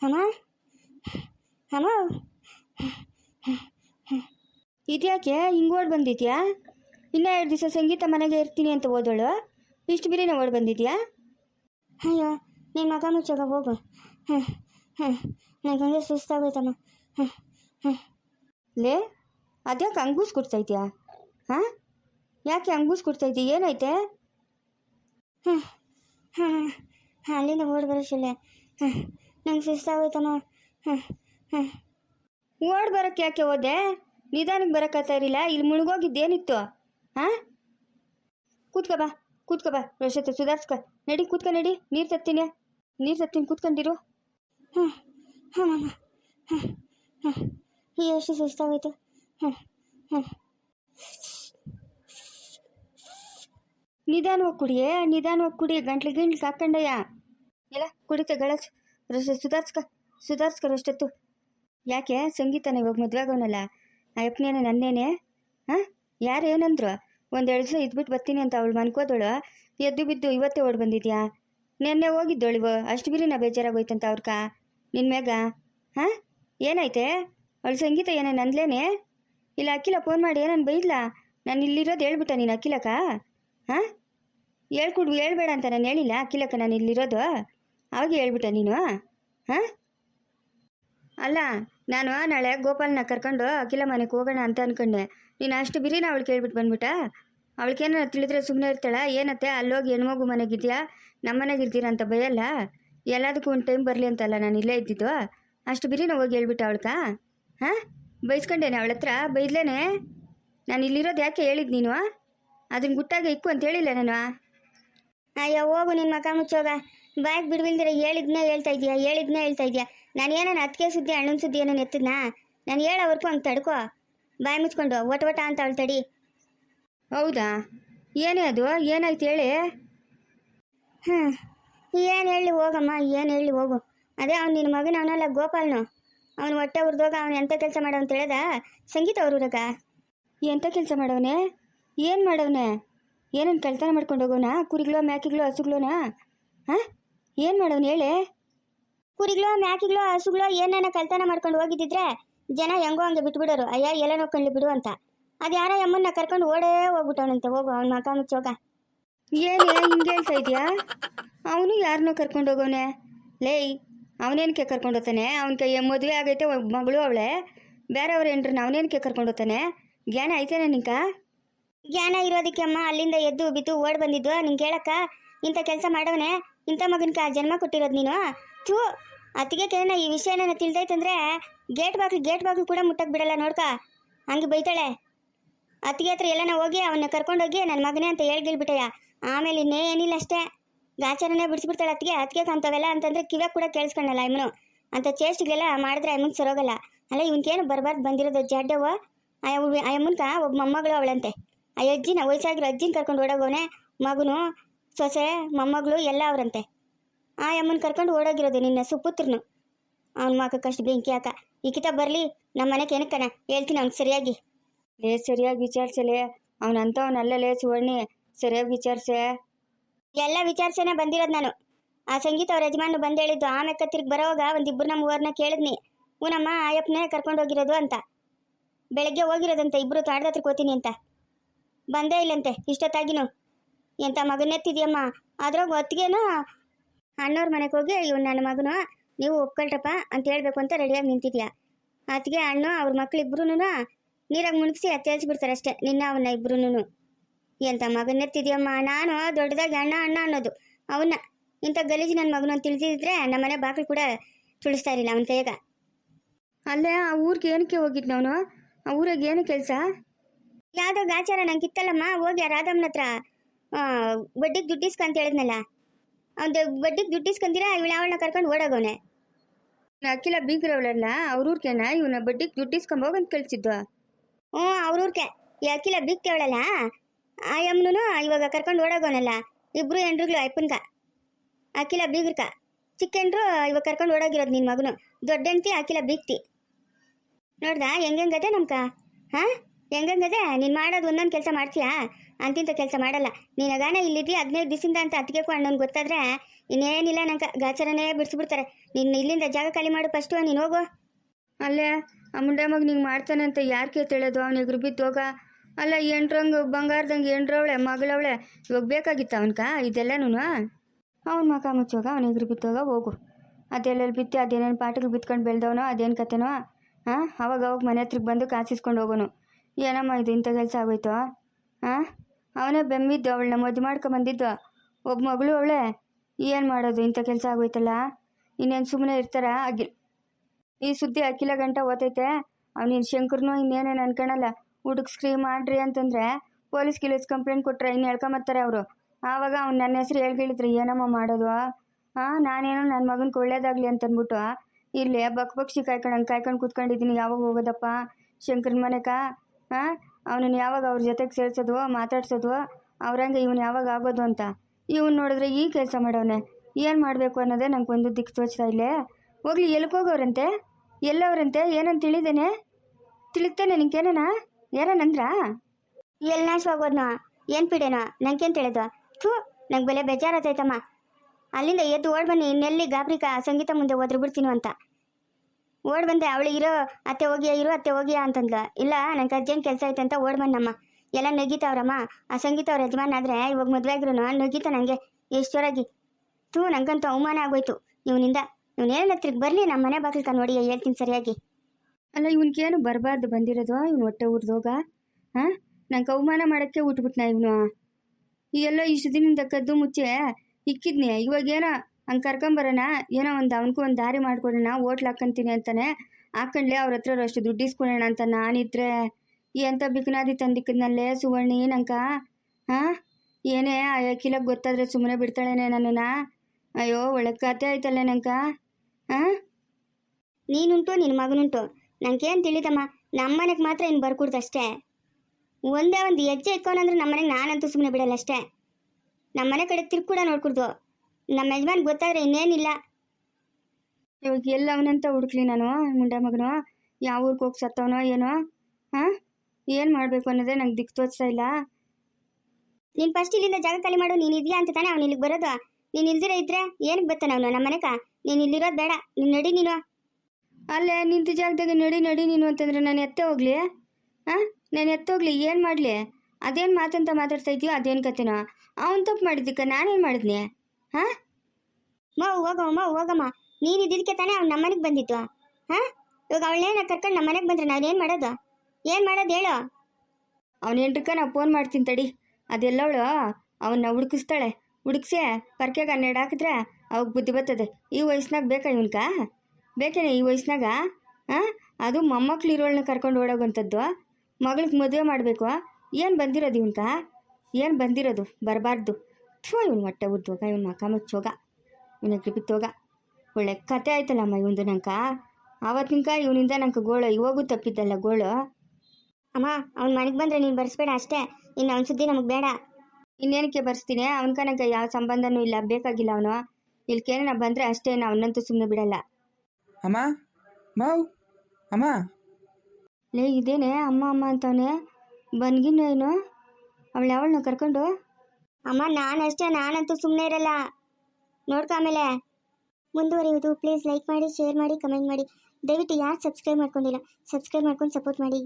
ಅಮ್ಮ ಹಲೋ ಇದ್ಯಾಕೆ ಹಿಂಗೆ ಓಡ್ ಬಂದಿದ್ಯಾ? ಇನ್ನೂ ಎರಡು ದಿವಸ ಸಂಗೀತ ಮನೆಗೆ ಇರ್ತೀನಿ ಅಂತ ಓದೋಳು ಇಷ್ಟು ಬಿರಿನ ಓಡ್ ಬಂದಿದ್ಯಾ? ಅಯ್ಯೋ ನಿನ್ನ ಮಗ ಮುಚ್ಚೋಗ ಹೋಗು. ಹ್ಞೂ ಹ್ಞೂ ನನಗೆ ಹಂಗೆ ಸುಸ್ತಾಗೋಯ್ತಮ್ಮ. ಹ್ಞೂ ಹ್ಞೂ ಲೇ ಅದ್ಯಾಕೆ ಅಂಗೂಸ್ ಕೊಡ್ತಾಯಿದ್ಯಾ ಹಾಂ? ಯಾಕೆ ಅಂಗೂಸ್ ಕೊಡ್ತಾಯಿದ್ದೀಯ ಏನೈತೆ ಹ್ಞೂ ಹ್ಞೂ ಅಲ್ಲಿಂದ ಓಡಿ ಶಿಲೆ. ಹಾಂ ನಂಗೆ ಸುಸ್ತಾಗೋಯ್ತಮ್ಮ ಹಾಂ ಹಾಂ ಓಡ್ ಬರೋಕ್ಕೆ ಯಾಕೆ ಹೋದೆ? ನಿಧಾನಕ್ಕೆ ಬರೋಕ್ಕಾಗ್ತಾ ಇರಲಿಲ್ಲ? ಇಲ್ಲಿ ಮುಳುಗೋಗಿದ್ದೇನಿತ್ತು? ಹಾಂ ಕೂತ್ಕೋ ಬಾ ಕೂತ್ಕೋ ಬಾ. ರೋಷತೆ ಸುಧಾರ್ಸ್ಕ. ನಡಿ, ಕೂತ್ಕೊ, ನಡಿ. ನೀರು ತತ್ತೀನಿ. ನೀರು ತತ್ತೀನಿ, ಕೂತ್ಕೊಂಡಿರು. ಹಾಂ ಹಾಂ ಹಾಂ ಹಾಂ ಹಾಂ ಎಷ್ಟು ಸುಸ್ತಾಗೋಯ್ತು ಹಾಂ ಹ್ಞೂ ನಿಧಾನವಾಗಿ ಕುಡಿಯೇ ನಿಧಾನವಾಗಿ ಕುಡಿ, ಗಂಟ್ಲು ಗಿಂಟ್ಲು ಹಾಕೊಂಡಯ್ಯ ಎಲ್ಲ ಕುಡಿತ ಗಳಸ್ ರಸ, ಸುಧಾರ್ಸ್ಕ ಸುಧಾರ್ಸ್ಕ ರಷ್ಟತ್ತು ಯಾಕೆ, ಸಂಗೀತನ ಇವಾಗ ಮದುವೆ ಆಗೋನಲ್ಲ ಆ ಯಪ್ನೇನೆ, ನನ್ನೇನೆ? ಹಾಂ? ಯಾರು ಏನಂದ್ರು? ಒಂದು ಎರಡು ದಿವಸ ಇದ್ಬಿಟ್ಟು ಬರ್ತೀನಿ ಅಂತ ಅವಳು ಮನ್ಕೋದಳು. ಎದ್ದು ಬಿದ್ದು ಇವತ್ತೇ ಓಡ್ ಬಂದಿದ್ಯಾ? ನೆನ್ನೆ ಹೋಗಿದ್ದಳು ಇವು ಅಷ್ಟು ಬಿರಿ ನಾ ಬೇಜಾರಾಗೋಯ್ತಂತ ಅವ್ರಕ. ನಿನ್ನ ಮೇಗ ಹಾಂ? ಏನೈತೆ ಅವಳು ಸಂಗೀತ ಏನೇ ನಂದ್ಲೇನೆ? ಇಲ್ಲ ಅಖಿಲ ಫೋನ್ ಮಾಡಿ ಏನನ್ನು ಬೈದ್ಲಾ? ನಾನು ಇಲ್ಲಿರೋದು ಹೇಳ್ಬಿಟ್ಟ ನೀನು ಅಖಿಲಕ್ಕ. ಹಾಂ? ಹೇಳ್ಕೊಡು, ಹೇಳ್ಬೇಡ ಅಂತ ನಾನು ಹೇಳಿಲ್ಲ. ಅಖಿಲಕ್ಕ ನಾನು ಇಲ್ಲಿರೋದು. ಅವಾಗ ಹೇಳ್ಬಿಟ್ಟ ನೀನು. ಹಾಂ? ಅಲ್ಲ, ನಾನು ನಾಳೆ ಗೋಪಾಲನ ಕರ್ಕೊಂಡು ಅಖಿಲ ಮನೆಗೆ ಹೋಗೋಣ ಅಂತ ಅನ್ಕೊಂಡೆ. ನೀನು ಅಷ್ಟು ಬಿರಿನ ಅವಳು ಕೇಳ್ಬಿಟ್ಟು ಬಂದ್ಬಿಟ್ಟ? ಅವಳಿಗೇನ ತಿಳಿದ್ರೆ ಸುಮ್ಮನೆ ಇರ್ತಾಳ? ಏನತ್ತೆ, ಅಲ್ಲೋಗಿ ಹೆಣ್ಮಗು ಮನೆಗಿದ್ಯಾ? ನಮ್ಮ ಮನೆಗೆ ಇರ್ತೀರಾ ಅಂತ ಭಯಲ್ಲ ಎಲ್ಲದಕ್ಕೂ ಒಂದು ಟೈಮ್ ಬರಲಿ ಅಂತಲ್ಲ ನಾನು ಇಲ್ಲೇ ಇದ್ದಿದ್ದು. ಅಷ್ಟು ಬಿರಿನ ಹೋಗಿ ಹೇಳ್ಬಿಟ್ಟ ಅವಳ್ಕ? ಹಾಂ? ಬೈಸ್ಕೊಂಡೇನೆ ಅವಳ ಹತ್ರ ಬೈದ್ಲೇನೆ? ನಾನು ಇಲ್ಲಿರೋದು ಯಾಕೆ ಹೇಳಿದ್ ನೀನು? ಅದನ್ನ ಗುಟ್ಟಾಗ ಇಕ್ಕು ಅಂತ ಹೇಳಿಲ್ಲ ನಾನು. ಅಯ್ಯೋ ಹೋಗು ನಿನ್ನ ಮಕ ಮುಚ್ಚೋಗ. ಬಾಯ್ಗೆ ಬಿಡ್ವಿಲ್ದಿರ ಹೇಳಿದ್ನೇ ಹೇಳ್ತಾ ಇದೀಯಾ ಹೇಳಿದ್ನೇ ಹೇಳ್ತಾ ಇದೀಯಾ ನಾನು ಏನಾನ ಅತ್ತಿಗೆ ಸುದ್ದಿ ಅಣ್ಣನ ಸುದ್ದಿ ಏನೋ ಎತ್ತದ್ನಾ? ನಾನು ಹೇಳೋವರೆಗೂ ಹಂಗೆ ತಡ್ಕೋ. ಬಾಯಿ ಮುಚ್ಕೊಂಡು ಒಟ ಒಟ ಅಂತ ಅವಳು ತಡಿ. ಹೌದಾ? ಏನೇ ಅದು? ಏನಾಯ್ತು ಹೇಳಿ? ಹ್ಞೂ ಏನು ಹೇಳಿ ಹೋಗಮ್ಮ ಏನು ಹೇಳಿ ಹೋಗು. ಅದೇ ಅವ್ನು ನಿನ್ನ ಮಗನ ಅವನಲ್ಲ ಗೋಪಾಲ್ನು. ಅವನು ಹೊಟ್ಟೆ ಹುರಿದೋಗ ಅವನು ಎಂಥ ಕೆಲಸ ಮಾಡೋ ಅಂತ ಹೇಳ್ದ? ಸಂಗೀತ ಅವ್ರ ಊರಾಗ? ಎಂಥ ಕೆಲಸ ಮಾಡವನೆ? ಏನು ಮಾಡವನೆ? ಏನೇನು ಕೆಲ್ತನ ಮಾಡ್ಕೊಂಡು ಹೋಗೋಣ ಕುರಿಗಳೋ, ಮ್ಯಾಕಿಗಳೋ, ಹಸುಗಳೋನಾ? ಹಾಂ? ಏನು ಮಾಡವನು ಹೇಳಿ? ಕುರಿಗಳೋ, ಮ್ಯಾಕಿಗಳು, ಹಸುಗಳೋ ಏನೇನೋ ಕಲ್ತನ ಮಾಡ್ಕೊಂಡು ಹೋಗಿದ್ದಿದ್ರೆ ಜನ ಹೆಂಗೋ ಹಂಗೆ ಬಿಟ್ಬಿಡೋರು. ಅಯ್ಯ, ಎಲ್ಲ ನೋಡ್ಕೊಂಡು ಬಿಡು ಅಂತ. ಅದು ಯಾರೋ ಅಮ್ಮನ್ನ ಕರ್ಕೊಂಡು ಓಡೇ ಹೋಗ್ಬಿಟ್ಟವನಂತೆ. ಹೋಗು, ಅವ್ನ ಮಕ ಮುಚ್ಚೋಗ ಏನೇ, ಹಿಂಗೆ ಹೇಳ್ತಾ ಇದೆಯಾ? ಅವನು ಯಾರನ್ನೋ ಕರ್ಕೊಂಡು ಹೋಗೋನೆ? ಲೇಯ್ ಅವನೇನಕ್ಕೆ ಕರ್ಕೊಂಡು ಹೋಗ್ತಾನೆ? ಅವನ ಕೈ ಮದುವೆ ಆಗೈತೆ ಮಗಳು ಅವಳೆ. ಬೇರೆಯವ್ರ ಏನ್ರನ್ನ ಅವನೇನಕ್ಕೆ ಕರ್ಕೊಂಡು ಹೋಗ್ತಾನೆ? ಜ್ಞಾನ ಐತೆ ನಿಂಕ? ಜ್ಞಾನ ಇರೋದಕ್ಕೆ ಅಮ್ಮ ಅಲ್ಲಿಂದ ಎದ್ದು ಬಿದ್ದು ಓಡ್ ಬಂದಿದ್ದು ನಿಂಗೆ ಕೇಳಕ್ಕ ಇಂಥ ಕೆಲಸ ಮಾಡವನೆ ಇಂಥ ಮಗನ್ಕ ಜನ್ಮ ಕೊಟ್ಟಿರೋದು ನೀನು ಥೂ ಅತ್ತಿಗೆ ಕೇಳೋಣ ಈ ವಿಷಯನ ತಿಳಿದೈತಂದ್ರೆ ಗೇಟ್ ಬಾಗ್ಲು ಗೇಟ್ ಬಾಗ್ಲು ಕೂಡ ಮುಟ್ಟಕ್ಕೆ ಬಿಡಲ್ಲ ನೋಡ್ಕ ಹಂಗೆ ಬೈತಾಳೆ ಅತ್ತಿಗೆ ಹತ್ರ ಎಲ್ಲನ ಹೋಗಿ ಅವನ್ನ ಕರ್ಕೊಂಡೋಗಿ ನನ್ನ ಮಗನೇ ಅಂತ ಹೇಳ್ಗಿಲ್ಬಿಟ್ಟಯ್ಯ ಆಮೇಲೆ ಇನ್ನೇ ಏನಿಲ್ಲ ಅಷ್ಟೇ ಗಾಚಾರನೇ ಬಿಡಿಸ್ಬಿಡ್ತಾಳೆ ಅತ್ತಿಗೆ ಅತ್ತಿಗೆ ಕಾಂತವೆಲ್ಲ ಅಂತಂದ್ರೆ ಕಿವ್ಯಾಗ ಕೂಡ ಕೇಳಿಸ್ಕೊಂಡಲ್ಲ ಇವನು ಅಂತ ಚೇಷ್ಟಿಗೆಲ್ಲ ಮಾಡಿದ್ರೆ ಅಮ್ಮನ್ ಸರೋಗಲ್ಲ ಅಲ್ಲ ಇವನ್ಕೇನು ಬರಬಾರ್ದು ಬಂದಿರೋದು ಜಾಡ್ಯವ ಅಯ್ಯಮ್ಮನ್ಕ ಒಬ್ಬ ಮೊಮ್ಮಗಳು ಅವಳಂತೆ ಆ ಅಜ್ಜಿನ ವಯಸ್ಸಾಗಿರೋ ಅಜ್ಜಿನ ಕರ್ಕೊಂಡು ಓಡೋಗೋನೆ? ಮಗನು ಸೊಸೆ ಮೊಮ್ಮಗಳು ಎಲ್ಲ ಅವರಂತೆ. ಆ ಅಮ್ಮನ ಕರ್ಕೊಂಡು ಓಡೋಗಿರೋದು ನಿನ್ನ ಸುಪುತ್ರನು. ಅವನ ಮಗಕ್ಕಷ್ಟು ಬೆಂಕಿ ಹಾಕ. ಈ ಕಿತ ಬರಲಿ ನಮ್ಮ ಮನೆಗೆ ಏನಕ್ಕಣ ಹೇಳ್ತೀನಿ ಅವ್ನು ಸರಿಯಾಗಿ. ಲೇ ಸರಿಯಾಗಿ ವಿಚಾರಿಸಲೇ. ಅವನಂತವನಲ್ಲಲೇ ಸುವರ್ಣಿ. ಸರಿಯಾಗಿ ವಿಚಾರಿಸೆ. ಎಲ್ಲ ವಿಚಾರಿಸೇನೆ ಬಂದಿರೋದು ನಾನು. ಆ ಸಂಗೀತ ಅವ್ರ ಯಜಮಾನ ಬಂದು ಹೇಳಿದ್ದು ಆಮೇಲೆ ತಿರ್ಗಿ ಬರೋವಾಗ ಒಂದಿಬ್ಬರನ್ನ ಮೂವರನ್ನ ಕೇಳಿದ್ನಿ. ಹೂನಮ್ಮ ಆಯಪ್ಪನೇ ಕರ್ಕೊಂಡು ಹೋಗಿರೋದು ಅಂತ. ಬೆಳಗ್ಗೆ ಹೋಗಿರೋದಂತ ಇಬ್ಬರು ತಾಡ್ದತ್ರ ಹೋಗ್ತೀನಿ ಅಂತ. ಬಂದೇ ಇಲ್ಲಂತೆ ಇಷ್ಟೊತ್ತಾಗಿನು ಎಂಥ ಮಗನೆತ್ತಿದ್ಯಮ್ಮ ಅದ್ರಾಗ ಹೊತ್ತಿಗೆನೋ ಅಣ್ಣವ್ರ ಮನೆಗೆ ಹೋಗಿ ಇವ್ ನನ್ನ ಮಗನು, ನೀವು ಒಪ್ಕೊಳ್ರಪ್ಪ ಅಂತ ಹೇಳ್ಬೇಕು ಅಂತ ರೆಡಿಯಾಗಿ ನಿಂತಿದ್ಯಾ? ಅತ್ತಿಗೆ ಅಣ್ಣ ಅವ್ರ ಮಕ್ಳಿಬ್ರು ನೀರಾಗಿ ಮುಣಗಿಸಿ ತೇಲ್ಸ್ಬಿಡ್ತಾರೆ ಅಷ್ಟೇ, ನಿನ್ನ ಅವನ್ನ ಇಬ್ರು ಎಂಥ ಮಗನೆತ್ತಿದ್ಯಮ್ಮ ನಾನು ದೊಡ್ಡದಾಗಿ ಅಣ್ಣ ಅಣ್ಣ ಅನ್ನೋದು. ಅವನ್ನ ಇಂಥ ಗಲೀಜು ನನ್ನ ಮಗನ ಅಂತ ತಿಳಿದಿದ್ರೆ ನಮ್ಮ ಮನೆ ಬಾಗಿಲು ಕೂಡ ತುಳಿಸ್ತಾ ಇರಲಿಲ್ಲ ಅವನ ಕೈಯಾಗ. ಅಲ್ಲೇ ಆ ಊರಿಗೆ ಏನಕ್ಕೆ ಹೋಗಿದ್ನವನು? ಆ ಊರಾಗ ಏನು ಕೆಲಸ? ಯಾವುದೋ ಗಾಚಾರ ನಂಗೆ ಕಿತ್ತಲ್ಲಮ್ಮ ಹೋಗಿ ರಾಧಮ್ಮನ ಹತ್ರ. ಬಡ್ಡಿಗೆ ದುಡ್ಡಿಸ್ಕ ಅಂತ ಹೇಳಿದ್ನಲ್ಲ. ಅವ್ನು ಬಡ್ಡಿಗೆ ದುಡ್ಡಿಸ್ಕೊಂತೀರಾ ಇವಳು ಅವಳನ್ನ ಕರ್ಕೊಂಡು ಓಡೋಗವನೆ. ಅಖಿಲ ಬೀಗ್ರವಳಲ್ಲ ಅವ್ರೂರ್ಕೆನ ಇವನ ಬಡ್ಡಿಗೆ ದುಡ್ಡಿಸ್ಕೊಂಬೋಗಂತ ಕಳಿಸಿದ್ದು ಹ್ಞೂ ಅವ್ರೂರ್ಗೆ ಈ ಅಖಿಲ ಬೀಗ್ತೇವಳಲ್ಲ ಆ ಯಮ್ನು ಇವಾಗ ಕರ್ಕೊಂಡು ಓಡೋಗೋನಲ್ಲ ಇಬ್ರು ಹೆಂಡ್ರುಗಳು ಅಯ್ಯಪ್ಪನ್ಕ ಅಖಿಲ ಬೀಗ್ರಕ. ಚಿಕ್ಕ ಹೆಂಡ್ರು ಇವಾಗ ಕರ್ಕೊಂಡು ಓಡೋಗಿರೋದು ನಿನ್ನ ಮಗನು. ದೊಡ್ಡ ಹೆಂಡ್ತಿ ಅಖಿಲ ಬೀಗ್ತಿ. ನೋಡ್ದಾ ಹೆಂಗಂಗದೆ ನಮ್ಕ? ಹಾಂ? ಹೆಂಗಂಗದೆ ನೀನು ಮಾಡೋದು ಒಂದೊಂದು ಕೆಲಸ ಮಾಡ್ತೀಯಾ? ಅಂತಿಂತ ಕೆಲಸ ಮಾಡಲ್ಲ. ನಿನಗಾನ ಇಲ್ಲಿದ್ದಿ ಹದಿನೈದು ದಿವಸದಿಂದ ಅಂತ ಅತ್ತಿಗೆಗೂ ಅಣ್ಣನ ಗೊತ್ತಾದ್ರೆ ಇನ್ನೇನಿಲ್ಲ ನಂಗೆ ಗಾಚಾರನೇ ಬಿಡಿಸ್ಬಿಡ್ತಾರೆ ನಿನ್ನ ಇಲ್ಲಿಂದ ಜಾಗ ಖಾಲಿ ಮಾಡು ಫಸ್ಟು ನೀನು ಹೋಗು. ಅಲ್ಲೇ, ಆ ಮಗ ನೀನು ಮಾಡ್ತಾನೆ ಅಂತ ಯಾರು ಕೇಳ್ತೇಳೋದು ಅವ್ನ ಎಗ್ರು ಹೋಗ. ಅಲ್ಲ ಎಂಟ್ರಂಗೆ ಬಂಗಾರದಂಗೆ ಎಂಟ್ರವಳೆ ಮಗಳವಳೆ, ಇವಾಗ ಬೇಕಾಗಿತ್ತ ಅವನ್ಕ? ಇದೆಲ್ಲನೂ ಅವ್ನ ಮಕ ಮುಚ್ಚೋಗ, ಅವ್ನ ಎಗ್ರು ಬಿತ್ತೋಗ ಹೋಗು ಅದೆಲ್ಲ ಬಿತ್ತಿ ಅದೇನೇನು ಪಾಟಿಗೆ ಬಿತ್ಕೊಂಡು ಬೆಳೆದವನೋ, ಅದೇನು ಕತೆನೋ ಹಾಂ ಅವಾಗ ಅವಾಗ ಮನೆ ಹತ್ರಕ್ಕೆ ಬಂದು ಕಾಸಿಸ್ಕೊಂಡು ಹೋಗೋನು. ಏನಮ್ಮ ಇದು ಇಂಥ ಕೆಲಸ ಆಗೋಯ್ತು ಹಾಂ ಅವನೇ ಬೆಮ್ಮಿದ್ದು, ಅವಳನ್ನ ಮದುವೆ ಮಾಡ್ಕೊಂಬಂದಿದ್ದು ಒಬ್ಬ ಮಗಳು ಅವಳೆ. ಏನು ಮಾಡೋದು, ಇಂಥ ಕೆಲಸ ಆಗೋಯ್ತಲ್ಲ? ಇನ್ನೇನು ಸುಮ್ಮನೆ ಇರ್ತಾರ? ಅಗಿ, ಈ ಸುದ್ದಿ ಅಕ್ಕಿಲ ಗಂಟ ಓತೈತೆ. ಅವನಿನ್ ಶಂಕರ್ನು ಇನ್ನೇನೇನು ಅನ್ಕೊಳಲ್ಲ ಹುಡುಗ ಸ್ಕ್ರೀಮ್ ಮಾಡ್ರಿ ಅಂತಂದ್ರೆ ಪೊಲೀಸ್ ಗಿಲೀಸ್ ಕಂಪ್ಲೇಂಟ್ ಕೊಟ್ರೆ ಇನ್ನು ಹೇಳ್ಕೊಂಬತ್ತಾರೆ ಅವರು. ಆವಾಗ ಅವ್ನು ನನ್ನ ಹೆಸ್ರು ಹೇಳ್ಗಳಿದ್ರೆ ಏನಮ್ಮ ಮಾಡೋದು? ಹಾಂ ನಾನೇನೋ ನನ್ನ ಮಗನಿಗೆ ಒಳ್ಳೇದಾಗಲಿ ಅಂತ ಅಂದ್ಬಿಟ್ಟು ಇಲ್ಲಿ ಬಕ್ ಬಕ್ಷಿ ಕಾಯ್ಕೊಂಡು ಹಂಗೆ ಕಾಯ್ಕೊಂಡು ಕೂತ್ಕೊಂಡಿದ್ದೀನಿ, ಯಾವಾಗ ಹೋಗೋದಪ್ಪ? ಶಂಕರನ ಮನೆಕ ಹಾಂ ಅವನನ್ನು ಯಾವಾಗ ಅವ್ರ ಜೊತೆಗೆ ಸೇರ್ಸೋದು ಮಾತಾಡ್ಸೋದು ಅವ್ರಂಗೆ ಇವನು ಯಾವಾಗ ಆಗೋದು ಅಂತ. ಇವನು ನೋಡಿದ್ರೆ ಈ ಕೆಲಸ ಮಾಡವನೆ. ಏನು ಮಾಡಬೇಕು ಅನ್ನೋದೇ ನಂಗೆ ಒಂದು ದಿಕ್ಕು ತೋಚ್ತಾ ಇಲ್ಲೇ. ಹೋಗ್ಲಿ ಎಲ್ಲಿಗೆ ಹೋಗೋರಂತೆ ಎಲ್ಲವರಂತೆ? ಏನಂತ ತಿಳಿದೇನೆ? ತಿಳಿತಾನೆ ನಿಂಗೇನ ಯಾರನಂದ್ರ ಎಲ್ಲಿ ನಾಶ ಹೋಗೋದ್ನೋ? ಏನು ಪಿಡೇನೋ? ನಂಗೇನು ತಿಳಿದು ಥೂ, ನಂಗೆ ಬೆಲೆ ಬೇಜಾರಾತೈತಮ್ಮ ಅಲ್ಲಿಂದ ಎದ್ದು ಓಡ್ ಬನ್ನಿ, ಇನ್ನೆಲ್ಲಿ ಗಾಬರಿ ಕಾ ಸಂಗೀತ ಮುಂದೆ ಹೋದ್ರು ಬಿಡ್ತೀನಿ ಅಂತ. ಓಡ್ ಬಂದೆ ಅವಳಿಗಿರೋ ಅತ್ತೆ ಹೋಗಿಯಾ, ಇರೋ ಅತ್ತೆ ಹೋಗಿಯಾ ಅಂತಂದ್ಲು. ಇಲ್ಲ ನನಗೆ ಅರ್ಜೆಂಟ್ ಕೆಲಸ ಐತೆ ಅಂತ ಓಡ್ ಬಂದಮ್ಮ. ಎಲ್ಲ ನಗೀತಾವ್ರಮ್ಮ ಆ ಸಂಗೀತ ಅವ್ರ ಯಜಮಾನ್ ಆದ್ರೆ ಇವಾಗ ಮದುವೆ ಆಗಿರೋ ನಗೀತ ನನಗೆ ಎಷ್ಟು ಜೋರಾಗಿ. ತೂ ನಂಗಂತೂ ಅವಮಾನ ಆಗೋಯ್ತು. ಇವನಿಂದ ಇವನೇನ ಹತ್ರಕ್ಕೆ ಬರಲಿ ನಮ್ಮ ಮನೆ ಬಾಗಿಲ್ಕ ನೋಡಿ ಹೇಳ್ತೀನಿ ಸರಿಯಾಗಿ. ಅಲ್ಲ, ಇವನಿಗೇನು ಬರಬಾರ್ದು ಬಂದಿರೋದು, ಇವನು ಹೊಟ್ಟೆ ಉರಿದೋಗ ಹಾಂ ನಂಗೆ ಅವಮಾನ ಮಾಡೋಕ್ಕೆ ಉಟ್ಬಿಟ್ನ ಇವನು? ಎಲ್ಲ ಇಷ್ಟು ದಿನದಿಂದ ಕದ್ದು ಮುಚ್ಚೆ, ಇಕ್ಕಿದ್ನಿ. ಇವಾಗೇನೋ ಹಂಗೆ ಕರ್ಕೊಂಬರೋಣ, ಏನೋ ಒಂದು ಅವನಿಗೂ ಒಂದು ದಾರಿ ಮಾಡ್ಕೊಡೋಣ, ಓಟ್ಲ್ ಹಾಕ್ಕಂತೀನಿ ಅಂತಾನೆ. ಹಾಕೊಂಡ್ಲೆ ಅವ್ರ ಹತ್ರ ಅಷ್ಟು ದುಡ್ಡು ಇಸ್ಕೊಳ್ಳೋಣ ಅಂತ ನಾನಿದ್ರೆ. ಎಂಥ ಬಿಕ್ನಾದಿ ತಂದಿಕ್ಕದ್ನಲ್ಲೇ ಸುವರ್ಣಿ ನಂಕ ಹಾಂ? ಏನೇ ಆ ಅಖಿಲಕ್ಕೆ ಗೊತ್ತಾದ್ರೆ ಸುಮ್ಮನೆ ಬಿಡ್ತಾಳೇನೆ ನನ್ನನ್ನು? ಅಯ್ಯೋ, ಒಳ್ಳೆ ಕತೆ ಆಯ್ತಲ್ಲ ನಂಕ ಹಾಂ? ನೀನುಂಟು ನಿನ್ನ ಮಗನುಂಟು. ನಂಗೇನು ತಿಳಿದಮ್ಮ ನಮ್ಮನೆಗೆ ಮಾತ್ರ ಇನ್ನು ಬರ್ಕೊಡ್ದು ಒಂದೇ ಒಂದು ಹೆಜ್ಜೆ ಇಟ್ಕೊಂಡ್ರೆ ನಮ್ಮನೆಗೆ ನಾನಂತೂ ಸುಮ್ಮನೆ ಬಿಡಲ್ಲ ಅಷ್ಟೇ. ನಮ್ಮನೆ ಕಡೆ ತಿರ್ಗಿ ಕೂಡ ನೋಡ್ಕೊಡ್ದು. ನಮ್ಮ ಯಜಮಾನ್ ಗೊತ್ತಾದ್ರೆ ಇನ್ನೇನಿಲ್ಲ. ಇವಾಗ ಎಲ್ಲ ಅವನಂತ ಹುಡುಕ್ಲಿ ನಾನು ಮುಂಡ ಮಗನು? ಯಾವ ಊರಿಗೆ ಹೋಗಿ ಸತ್ತವನೋ ಏನೋ? ಹಾಂ? ಏನು ಮಾಡಬೇಕು ಅನ್ನೋದೇ ನಂಗೆ ದಿಕ್ಕು ತೋಚ್ತಾ ಇಲ್ಲ. ನೀನು ಫಸ್ಟ್ ಇಲ್ಲಿಂದ ಜಾಗ ಖಾಲಿ ಮಾಡು ನೀನು ಇದೆಯಾ ಅಂತ ತಾನೆ ಅವ್ನು ಇಲ್ಲಿಗೆ ಬರೋದು. ನೀನು ಇಲ್ದಿರ ಇದ್ರೆ ಏನಕ್ಕೆ ಬರ್ತಾನೆ ಅವನು ನಮ್ಮ ಮನೆಕ? ನೀನು ಇಲ್ಲಿರೋದು ಬೇಡ ನೀನು ನಡಿ ನೀನು. ಅಲ್ಲೇ ನಿಂತ ಜಾಗದಾಗ ನಡಿ ನಡಿ ನೀನು ಅಂತಂದ್ರೆ ನಾನು ಎತ್ತೆ ಹೋಗ್ಲಿ? ಹಾಂ? ನಾನು ಎತ್ತೆ ಹೋಗ್ಲಿ ಏನು ಮಾಡಲಿ? ಅದೇನು ಮಾತಂತ ಮಾತಾಡ್ತಾ ಇದೆಯೋ ಅದೇನು ಕತೆನೋ? ಅವನು ತಪ್ಪು ಮಾಡಿದ್ದಕ್ಕ ನಾನೇನು ಮಾಡಿದ್ನಿ? ಹಾಂ? ಮಾ, ಹೋಗಮ್ಮ ಹೋಗಮ್ಮ. ನೀನು ಇದ್ದಿದ್ದಕ್ಕೆ ತಾನೇ ಅವ್ನು ನಮ್ಮ ಮನೆಗೆ ಬಂದಿತ್ತು ಹಾಂ? ಇವಾಗ ಅವಳೇನ ಕರ್ಕೊಂಡು ನಮ್ಮ ಮನೆಗೆ ಬಂದ್ರೆ ನಾನೇನು ಮಾಡೋದು? ಏನು ಮಾಡೋದು ಹೇಳು. ಅವನ ಎಂಟ್ರಕ್ಕ ನಾವು ಫೋನ್ ಮಾಡ್ತೀನಿ ತಡಿ. ಅದೆಲ್ಲವಳು ಅವನ್ನ ಹುಡುಕಿಸ್ತಾಳೆ. ಹುಡುಕ್ಸಿ ಪರ್ಕೆಗೆ ಹನ್ನೆರಡು ಹಾಕಿದ್ರೆ ಅವಾಗ ಬುದ್ಧಿ ಬರ್ತದೆ. ಈ ವಯಸ್ಸಿನಾಗ ಬೇಕಾ ಇವನ್ಕ? ಬೇಕೇನೆ ಈ ವಯಸ್ಸಿನಾಗ? ಹಾಂ? ಅದು ಮೊಮ್ಮಕ್ಳು ಇರೋಳನ್ನ ಕರ್ಕೊಂಡು ಓಡೋಗಂಥದ್ದು. ಮಗಳಿಗೆ ಮದುವೆ ಮಾಡಬೇಕು. ಏನು ಬಂದಿರೋದು ಇವನ್ಕ? ಏನು ಬಂದಿರೋದು? ಬರಬಾರ್ದು. ಥೂ ಇವನು ಹೊಟ್ಟೆ ಉದ್ದೋಗ ಇವನು ಮಕ ಮುಚ್ಚೋಗ ಇವನಿಗೆ ಬಿತ್ತೋಗ ಒಳ್ಳೆ ಕತೆ ಆಯ್ತಲ್ಲಮ್ಮ ಇವಂದು ನಂಕ ಆವತ್ತಿನಕ ಇವನಿಂದ ನಂಗೆ ಗೋಳು ಇವಾಗೂ ತಪ್ಪಿದ್ದಲ್ಲ ಗೋಳು. ಅಮ್ಮ ಅವ್ನು ಮನೆಗೆ ಬಂದರೆ ನೀನು ಬರ್ಸ್ಬೇಡ ಅಷ್ಟೇ. ಇನ್ನು ಅವ್ನ ಸುದ್ದಿ ನಮಗೆ ಬೇಡ. ಇನ್ನೇನಕ್ಕೆ ಬರ್ಸ್ತೀನಿ? ಅವನಕ ನಂಗೆ ಯಾವ ಸಂಬಂಧನೂ ಇಲ್ಲ ಬೇಕಾಗಿಲ್ಲ ಅವನು. ಇಲ್ಕೇನ ನಾ ಬಂದರೆ ಅಷ್ಟೇ ನಾ ಅವನಂತೂ ಸುಮ್ಮನೆ ಬಿಡಲ್ಲ. ಅಮ್ಮ ಮಾವ್ ಅಮ್ಮ. ಲೇ ಇದೇನೆ ಅಮ್ಮ ಅಮ್ಮ ಅಂತವನೇ ಬನ್ಗಿನ ಏನು ಅವಳು ಯಾವಳನ್ನ ಕರ್ಕೊಂಡು? ಅಮ್ಮ ನಾನಷ್ಟೇ ನಾನಂತೂ ಸುಮ್ಮನೆ ಇರಲ್ಲ. ನೋಡ್ಕ ಆಮೇಲೆ. ಮುಂದುವರಿಯುವುದು. ಪ್ಲೀಸ್ ಲೈಕ್ ಮಾಡಿ ಶೇರ್ ಮಾಡಿ ಕಮೆಂಟ್ ಮಾಡಿ. ದಯವಿಟ್ಟು ಯಾರು ಸಬ್ಸ್ಕ್ರೈಬ್ ಮಾಡ್ಕೊಂಡಿಲ್ಲ ಸಬ್ಸ್ಕ್ರೈಬ್ ಮಾಡ್ಕೊಂಡು ಸಪೋರ್ಟ್ ಮಾಡಿ.